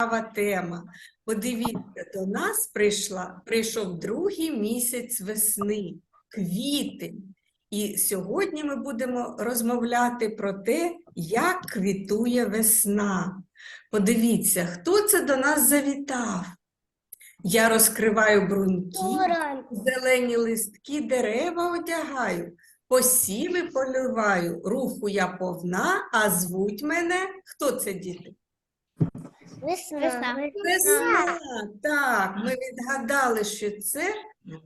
цікава тема. Подивіться, до нас прийшла, прийшов другий місяць весни, квітень. І сьогодні ми будемо розмовляти про те, як квітує весна. Подивіться, хто це до нас завітав. Я розкриваю бруньки, зелені листки дерева одягаю, посіви поливаю, руху я повна, а звуть мене. Хто це діти? Весна. Весна. Так, ми відгадали, що це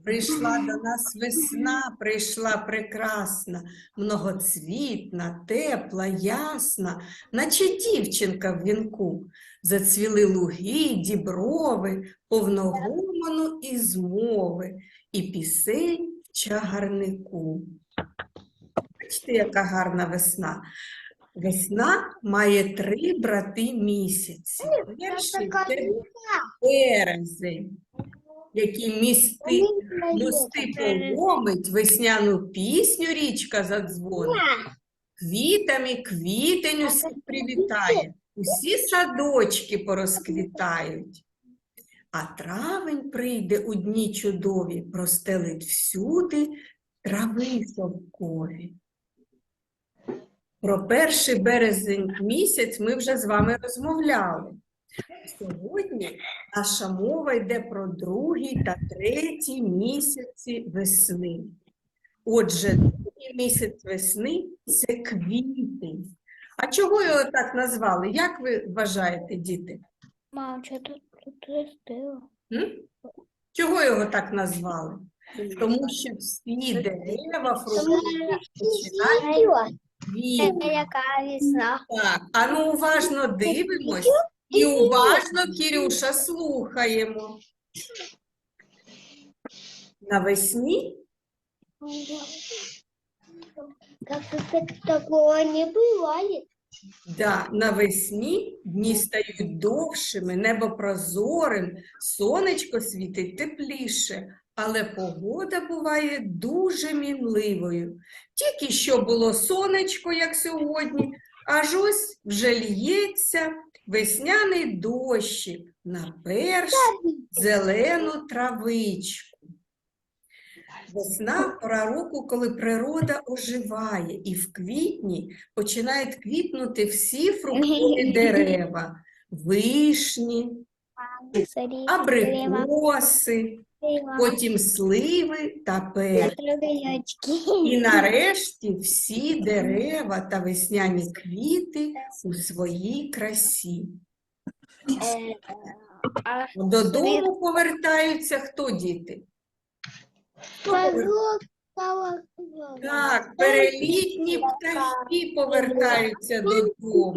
прийшла до нас весна, прийшла прекрасна, многоцвітна, тепла, ясна, наче дівчинка в вінку. Зацвіли луги, діброви, повногомону і змови, і пісень в чагарнику. Бачите, яка гарна весна. Весна має три брати місяці. Перший це березень, який місти, мости поломить, весняну пісню річка задзвонить. Квітами квітень усіх привітає, усі садочки порозквітають. А травень прийде у дні чудові, простелить всюди трави совкові. Про перший березень місяць ми вже з вами розмовляли. Сьогодні наша мова йде про другий та третій місяці весни. Отже, другий місяць весни це квітень. А чого його так назвали? Як ви вважаєте, діти? Мам, що тут, тут? Чого його так назвали? Тому що всі дерева, фрукти починають квітнути. яка весна? Так, а ну уважно дивимось і уважно, Кірюша, слухаємо. Навесні Как-то так, такого не бывает. Да, навесні дні стають довшими, небо прозорим, сонечко світить тепліше, але погода буває дуже мінливою. Тільки що було сонечко, як сьогодні, аж ось вже лється весняний дощик на першу зелену травичку. Весна пора року, коли природа оживає, і в квітні починають квітнути всі фруктові дерева, вишні, абрикоси, потім сливи та персики. І нарешті всі дерева та весняні квіти у своїй красі. Додому повертаються хто діти? Хто повертається? Так, перелітні птахи повертаються додому.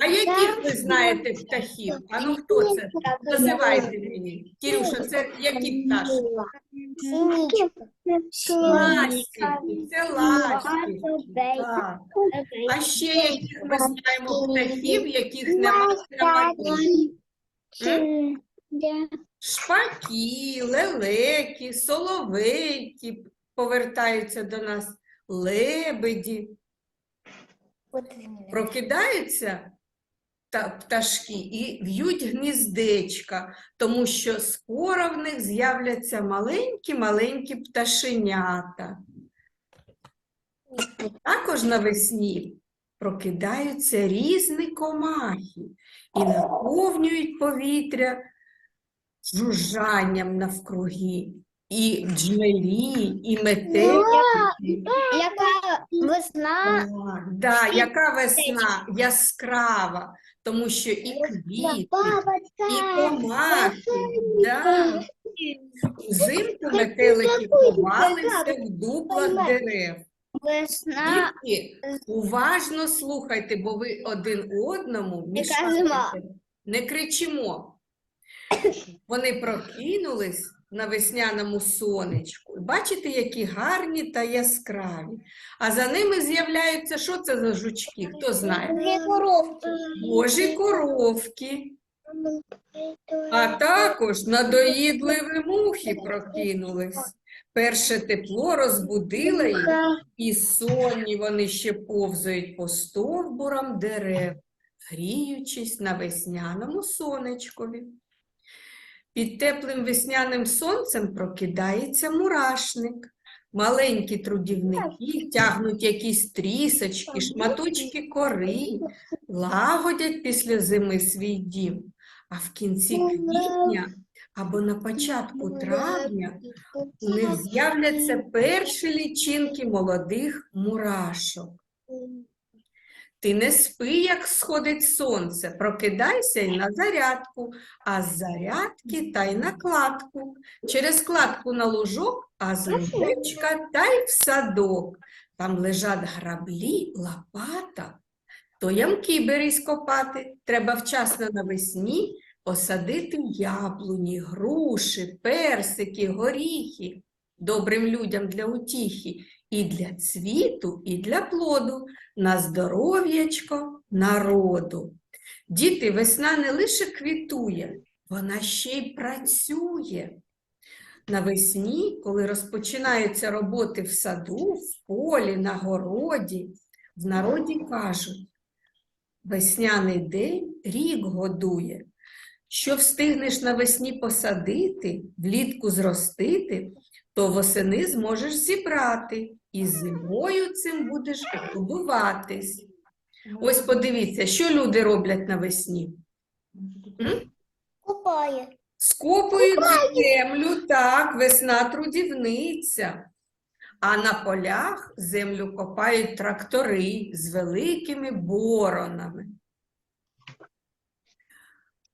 А яких ви знаєте птахів? А ну хто це? Називайте мені. Кірюша, це які пташки? Ластівки, це ластівки. Так. А ще яких ми знаємо птахів, яких немає на? Шпаки, лелеки, соловейки повертаються до нас, лебеді. Прокидаються та пташки і в'ють гніздечка, тому що скоро в них з'являться маленькі-маленькі пташенята. Також навесні прокидаються різні комахи і наповнюють повітря жужжанням навкруги, і джмелі, і метелики. Яка весна? Да, яка весна яскрава, тому що і квіти, і комахи, да. Взимку метелики ховалися в дуплах дерев. Весна. Дітки, уважно слухайте, бо ви один одному мішаєте. Не кричимо. Вони прокинулись на весняному сонечку. Бачите, які гарні та яскраві. А за ними з'являються, що це за жучки? Хто знає? Божі коровки. А також надоїдливі мухи прокинулись. Перше тепло розбудило їх, і сонні вони ще повзають по стовбурам дерев. гріючись на весняному сонечкові. Під теплим весняним сонцем прокидається мурашник. Маленькі трудівники тягнуть якісь трісочки, шматочки кори, лагодять після зими свій дім. А в кінці квітня або на початку травня у них з'являться перші лічинки молодих мурашок. Ти не спи, як сходить сонце, прокидайся й на зарядку, а з зарядки та й на кладку. Через кладку на лужок, а з лужечка та й в садок. Там лежать граблі, лопата. То ямки берись копати. Треба вчасно навесні посадити яблуні, груші, персики, горіхи. Добрим людям для утіхи, і для цвіту, і для плоду на здоров'ячко народу. Діти, весна не лише квітує, вона ще й працює. Навесні, коли розпочинаються роботи в саду, в полі, на городі, в народі кажуть, весняний день рік годує. Що встигнеш навесні посадити, влітку зростити, то восени зможеш зібрати, і зимою цим будеш годуватись. Ось подивіться, що люди роблять навесні. Купає. Скопують землю, так, весна трудівниця. А на полях землю копають трактори з великими боронами.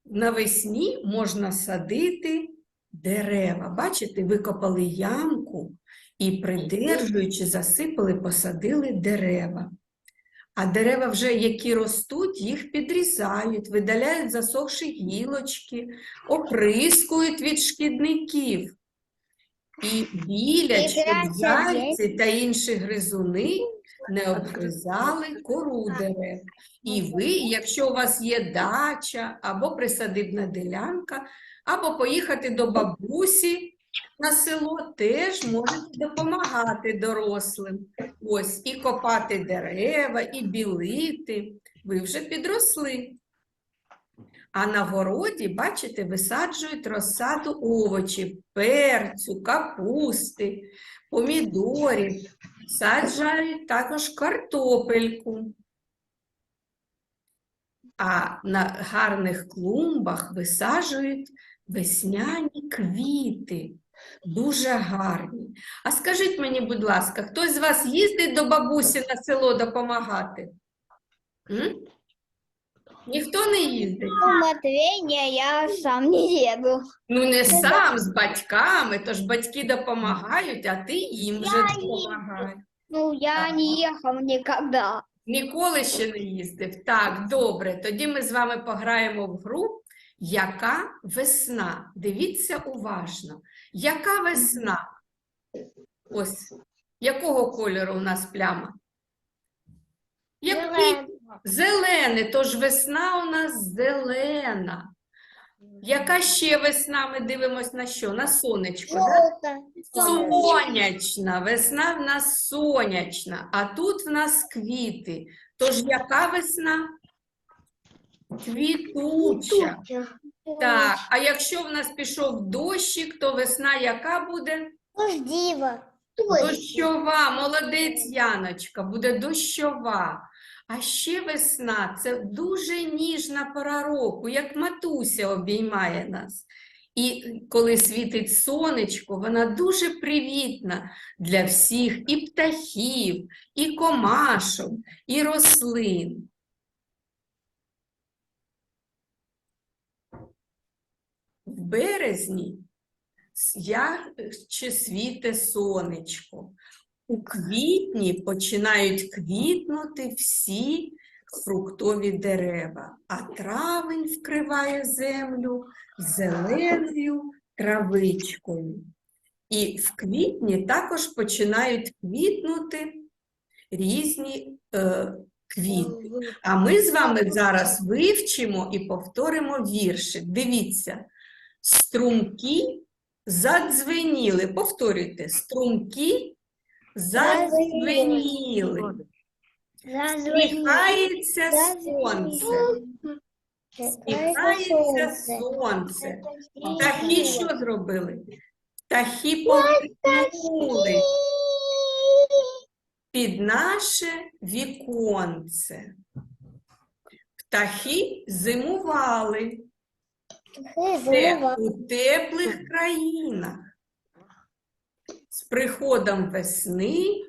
Навесні можна садити дерева. Бачите, викопали ямку і, придержуючи, засипали, посадили дерева. А дерева вже, які ростуть, їх підрізають, видаляють засохші гілочки, оприскують від шкідників. І щоб зайці та інші гризуни не обгризали кору дерев. І ви, якщо у вас є дача або присадибна ділянка, або поїхати до бабусі на село, теж можете допомагати дорослим. Ось і копати дерева, і білити. Ви вже підросли. А на городі, бачите, висаджують розсаду овочів, перцю, капусти, помідорів, саджають також картопельку. А на гарних клумбах висаджують весняні квіти, дуже гарні. А скажіть мені, будь ласка, хтось з вас їздить до бабусі на село допомагати? М? Ніхто не їздить? У Матвея я сам не еду. Ну, не сам, з батьками, тож батьки допомагають, а ти їм вже Я допомагаєш. Ну, я не ехал никогда. Ніколи ще не їздив. Так, добре. Тоді ми з вами пограємо в гру. Яка весна? Дивіться уважно. Яка весна? Ось. Якого кольору у нас пляма? Який? Зелений, тож весна у нас зелена. Яка ще весна? Ми дивимось на що? На сонечко. Да? Сонячна, весна в нас сонячна, а тут в нас квіти. Тож яка весна? Квітуча. Так, а якщо в нас пішов дощик, то весна яка буде? Дождиво. Дощова, молодець Яночка, буде дощова. А ще весна це дуже ніжна пора року, як матуся обіймає нас. І коли світить сонечко, вона дуже привітна для всіх і птахів, і комашок, і рослин. В березні ярче світе сонечко. У квітні починають квітнути всі фруктові дерева, а травень вкриває землю зеленою травичкою. І в квітні також починають квітнути різні е, квіти. А ми з вами зараз вивчимо і повторимо віршик. Дивіться, струмки задзвеніли. Повторюйте, струмки задзвеніли. Сміхається сонце. Сміхається сонце. Птахи що зробили? Птахи повернули під наше віконце. Птахи зимували. Це у теплих країнах. З приходом весни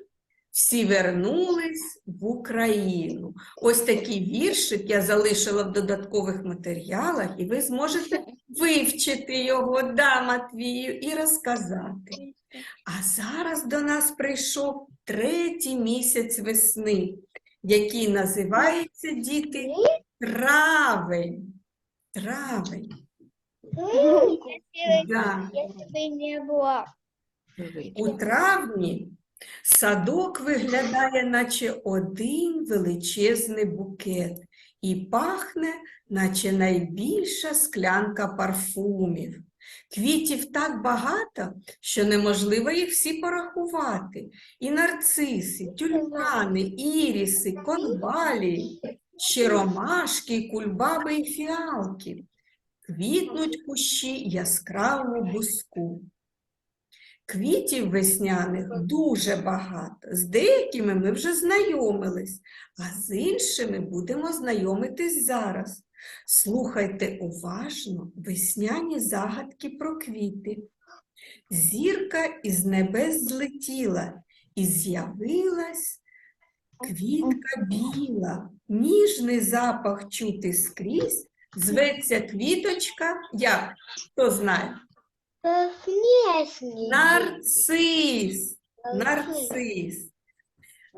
всі вернулись в Україну. Ось такий віршик я залишила в додаткових матеріалах, і ви зможете вивчити його, да, Матвію, і розказати. А зараз до нас прийшов третій місяць весни, який називається діти травень. Травень. Да. Если не было У травні садок виглядає, наче один величезний букет, і пахне, наче найбільша склянка парфумів. Квітів так багато, що неможливо їх всі порахувати. І нарциси, тюльпани, іріси, конвалії, ще ромашки, кульбаби і фіалки. Квітнуть кущі яскравого буску. Квітів весняних дуже багато. З деякими ми вже знайомились, а з іншими будемо знайомитись зараз. Слухайте уважно весняні загадки про квіти. Зірка із небес злетіла і з'явилась квітка біла, ніжний запах чути скрізь, зветься квіточка, як? Хто знає? Нарцис. Нарцис.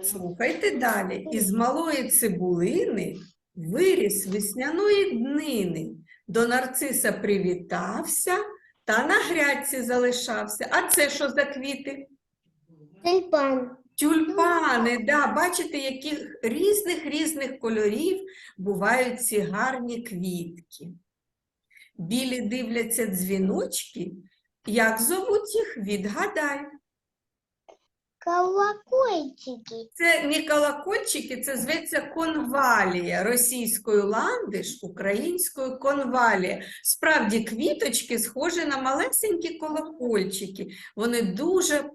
Слухайте далі. Із малої цибулини виріс весняної днини. До нарциса привітався та на грядці залишався. А це що за квіти? Тюльпан. Тюльпани, да, бачите, яких різних різних кольорів бувають ці гарні квітки. Білі дивляться дзвіночки. Як зовуть їх? Відгадай. Колокольчики. Це не колокольчики, це зветься конвалія. Російською ландиш, українською конвалія. Справді квіточки схожі на малесенькі колокольчики. Вони дуже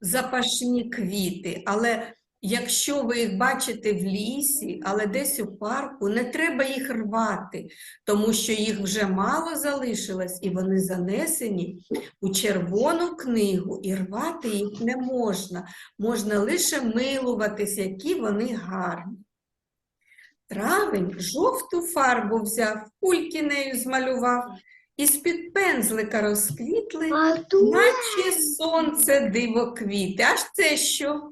запашні квіти, але якщо ви їх бачите в лісі, але десь у парку, не треба їх рвати, тому що їх вже мало залишилось, і вони занесені у червону книгу, і рвати їх не можна. Можна лише милуватись, які вони гарні. Травень жовту фарбу взяв, кульки нею змалював, і з-під пензлика розквітли, наче сонце диво квіти. Аж це що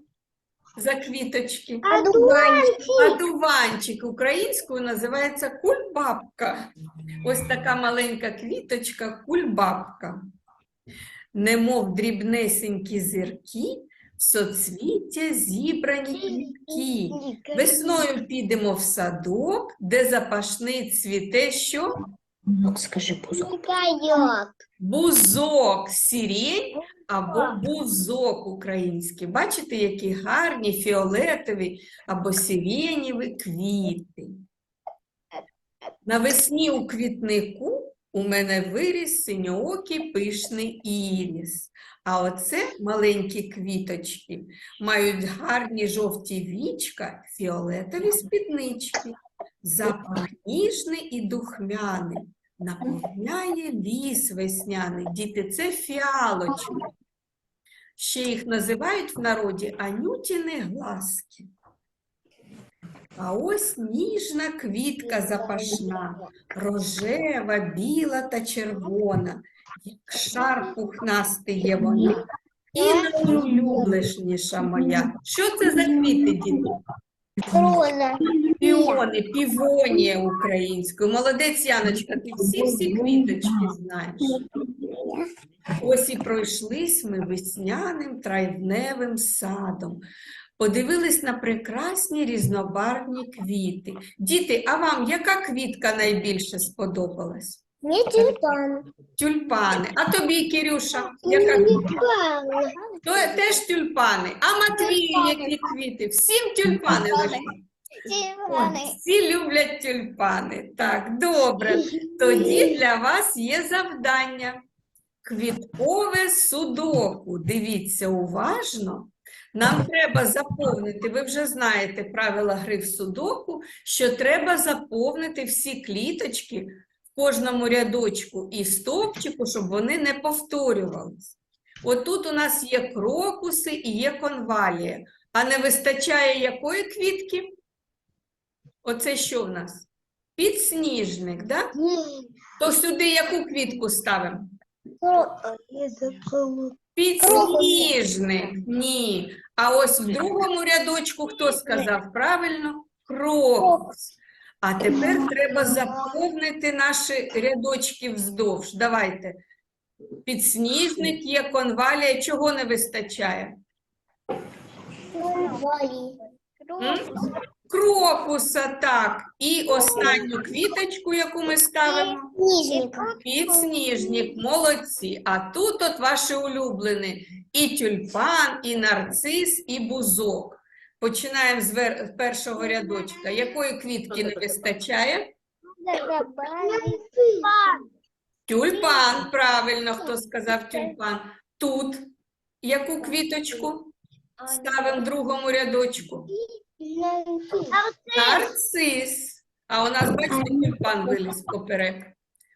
за квіточки? одуванчик. Адуванчик українською називається кульбабка. Ось така маленька квіточка кульбабка. Немов дрібнесенькі зірки, в соцвіття зібрані квітки. Весною підемо в садок, де запашний цвіте що? Скажи бузок. Бузок, сірень або бузок український. Бачите, які гарні фіолетові або сиренєві квіти. Навесні у квітнику у мене виріс синьоокий пишний іріс. А оце маленькі квіточки мають гарні жовті вічка, фіолетові спіднички. Запах ніжний і духмяний. Наповняє ліс весняний. Діти, це фіалочки. Ще їх називають в народі анютіни глазки. А ось ніжна квітка запашна, рожева, біла та червона, як шар пухнастий є вона. І найулюбленіша моя. Що це за квіти, діти? Роза. Піони, півонія українською. Молодець, Яночка, ти всі-всі квіточки знаєш. Ось і пройшлись ми весняним травневим садом. Подивились на прекрасні різнобарвні квіти. Діти, а вам яка квітка найбільше сподобалась? Не тюльпан. Тюльпани. А тобі, Кирюша, яка Тюльпан. То теж тюльпани. А Матвію які квіти? Всім тюльпани лежать. Ой, Всі люблять тюльпани. Так, добре. Тоді для вас є завдання. Квіткове судоку. Дивіться уважно. Нам треба заповнити, ви вже знаєте правила гри в судоку, що треба заповнити всі кліточки в кожному рядочку і стовпчику, щоб вони не повторювались. Отут у нас є крокуси і є конвалія. А не вистачає якої квітки? Оце що в нас? Підсніжник, да? То сюди яку квітку ставимо? Підсніжник. Ні. А ось в другому рядочку хто сказав правильно? Крокус. А тепер треба заповнити наші рядочки вздовж. Давайте. Підсніжник є, конвалія. Чого не вистачає? М? Крокуса, так. І останню квіточку, яку ми ставимо? Підсніжник, молодці. А тут от ваші улюблені і тюльпан, і нарцис, і бузок. Починаємо з вер- першого рядочка. Якої квітки не вистачає? Тюльпан, правильно, хто сказав тюльпан. Тут яку квіточку ставимо в другому рядочку? Нарцис. А у нас, бачите, тюльпан виліз поперек.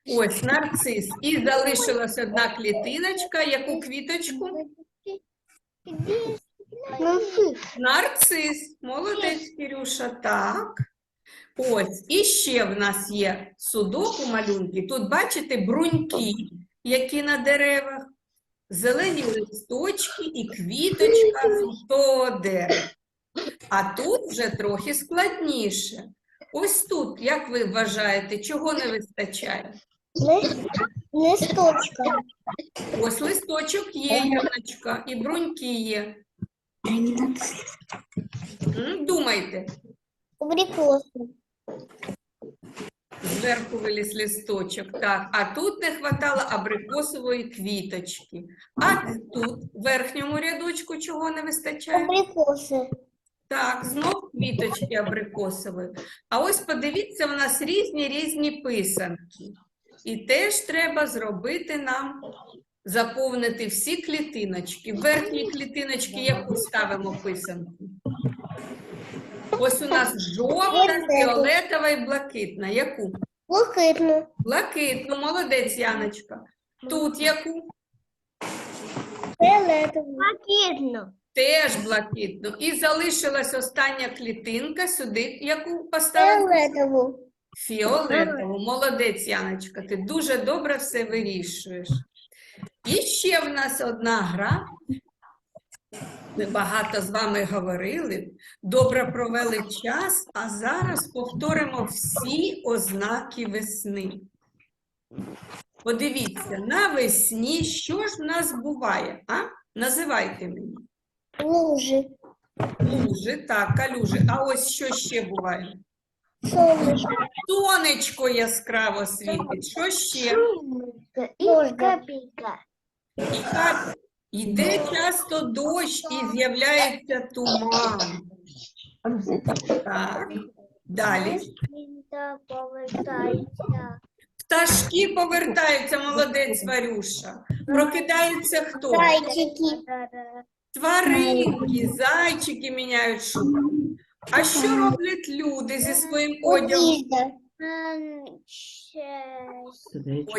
Ось нарцис. І залишилась одна клітиночка. Яку квіточку? Нарцис. Молодець, Кирюша. Так. Ось. І ще в нас є судоку малюнки. Тут, бачите, бруньки, які на деревах, зелені листочки і квіточка з того дерева. А тут вже трохи складніше. Ось тут, як ви вважаєте, чого не вистачає? Листочка. Ось листочок є, Яночка, і бруньки є. М, Думайте, Абрикосы. зверху виліз листочок. Так, а тут не хватало абрикосової квіточки. А тут, в верхньому рядочку, чого не вистачає? Абрикосы. Так, знов квіточки абрикосової. А ось подивіться, у нас різні різні писанки. І теж треба зробити нам заповнити всі клітиночки. В верхній клітиночки яку ставимо писанку? Ось у нас жовта, фіолетова і блакитна. Яку? Блакитну. Блакитну, молодець, Яночка. Тут яку? Фиолетовую. Блакитну. Теж блакитну. І залишилась остання клітинка сюди, яку поставимо? Фиолетовую. Фіолетову. Молодець, Яночка, ти дуже добре все вирішуєш. І ще в нас одна гра. Ми багато з вами говорили, добре провели час, а зараз повторимо всі ознаки весни. Подивіться, навесні що ж в нас буває? А? Називайте мені. Лужи. Лужи, так, калюжи. А ось що ще буває? Солнышко. Сонечко яскраво світить. Що ще? И капелька. І так, йде часто дощ і з'являється туман. Так, далі. Пташки повертаються, молодець Варюша. Прокидаються хто? Зайчики. Тваринки, зайчики міняють шубу. А що роблять люди зі своїм одягом?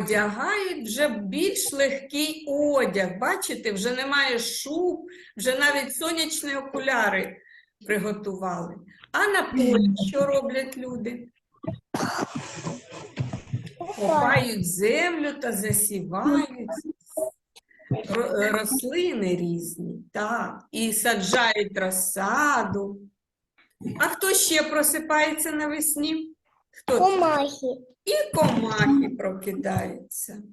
Одягають вже більш легкий одяг. Бачите, вже немає шуб, вже навіть сонячні окуляри приготували. А на полі що роблять люди? Копають землю та засівають рослини різні, так, і саджають розсаду. А хто ще просипається навесні? Хто це? Комахи. І комахи прокидаються.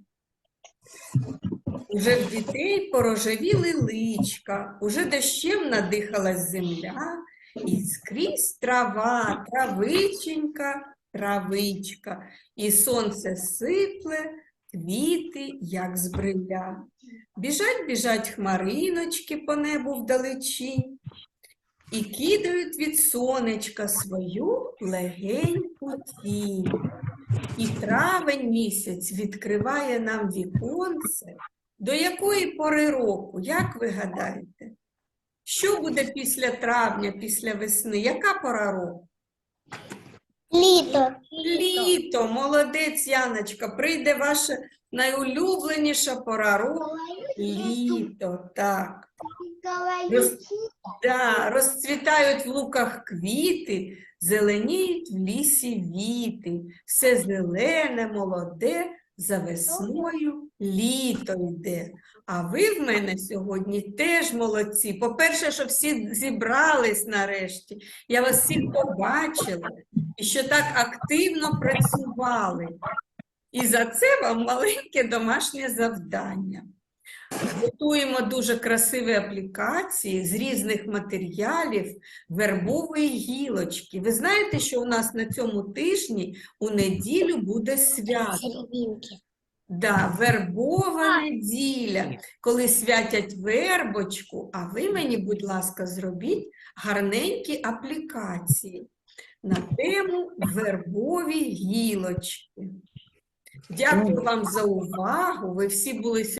Уже в дітей порожевіли личка, уже дощем надихалась земля, і скрізь трава, травиченька травичка, і сонце сипле, квіти, як з. Біжать, біжать хмариночки по небу вдалечі, і кидають від сонечка свою легеньку тінь. І травень місяць відкриває нам віконце. До якої пори року, як ви гадаєте? Що буде після травня, після весни? Яка пора року? Літо. Літо, молодець, Яночка, прийде ваша найулюбленіша пора року. Літо, так. Да, розцвітають в луках квіти, зеленіють в лісі віти, все зелене, молоде, за весною літо йде. А ви в мене сьогодні теж молодці. По-перше, що всі зібрались нарешті, я вас всіх побачила, і що так активно працювали. І за це вам маленьке домашнє завдання. Готуємо дуже красиві аплікації з різних матеріалів вербової гілочки. Ви знаєте, що у нас на цьому тижні у неділю буде свято. Да, вербова неділя, коли святять вербочку, а ви мені, будь ласка, зробіть гарненькі аплікації на тему вербові гілочки. Дякую вам за увагу. Ви всі були